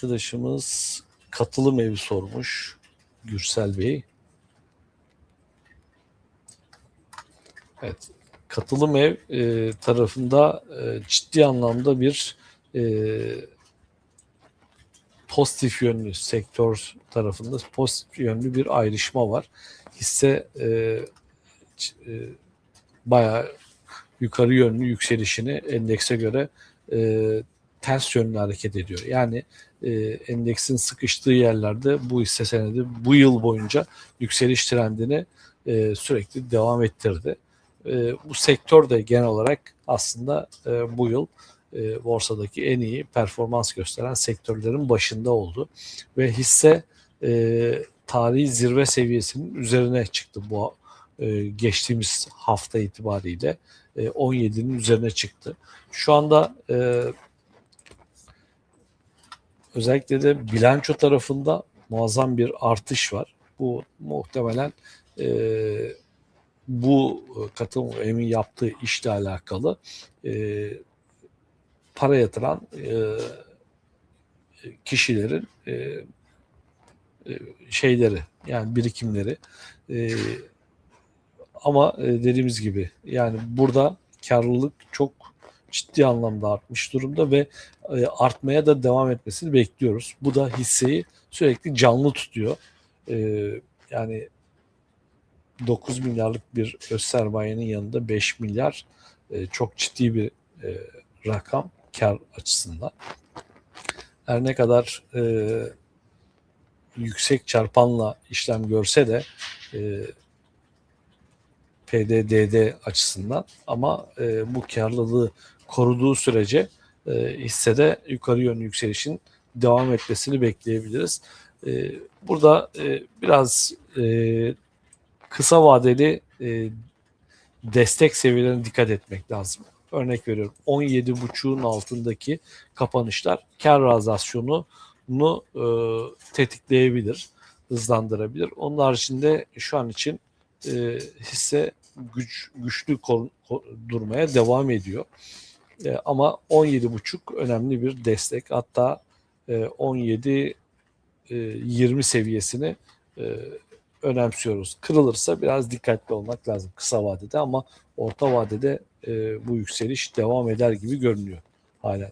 arkadaşımız katılım evi sormuş. Gürsel Bey. Evet. Katılım ev e, tarafında e, ciddi anlamda bir e, pozitif yönlü sektör tarafında pozitif yönlü bir ayrışma var. Hisse e, e, bayağı yukarı yönlü yükselişini endekse göre e, ters yönlü hareket ediyor. Yani e, endeksin sıkıştığı yerlerde bu hisse senedi bu yıl boyunca yükseliş trendini e, sürekli devam ettirdi. E, bu sektör de genel olarak aslında e, bu yıl e, borsadaki en iyi performans gösteren sektörlerin başında oldu. Ve hisse e, tarihi zirve seviyesinin üzerine çıktı bu e, geçtiğimiz hafta itibariyle. E, 17'nin üzerine çıktı. Şu anda e, özellikle de bilanço tarafında muazzam bir artış var. Bu muhtemelen e, bu katılım emin yaptığı işle alakalı e, para yatıran e, kişilerin e, e, şeyleri yani birikimleri e, ama e, dediğimiz gibi yani burada karlılık çok ciddi anlamda artmış durumda ve e, artmaya da devam etmesini bekliyoruz. Bu da hisseyi sürekli canlı tutuyor. E, yani 9 milyarlık bir öz sermayenin yanında 5 milyar e, çok ciddi bir rakam kar açısından. Her ne kadar e, yüksek çarpanla işlem görse de e, PDDD açısından ama e, bu karlılığı koruduğu sürece e, hissede yukarı yönlü yükselişin devam etmesini bekleyebiliriz. E, burada e, biraz e, kısa vadeli e, destek seviyelerine dikkat etmek lazım. Örnek veriyorum 17.5'un altındaki kapanışlar kar realizasyonunu e, tetikleyebilir, hızlandırabilir. Onun haricinde şu an için e, hisse güç güçlü kor- ko- durmaya devam ediyor. E, ama 17.5 önemli bir destek. Hatta e, 17 e, 20 seviyesini e, önemsiyoruz. Kırılırsa biraz dikkatli olmak lazım kısa vadede ama orta vadede e, bu yükseliş devam eder gibi görünüyor hala.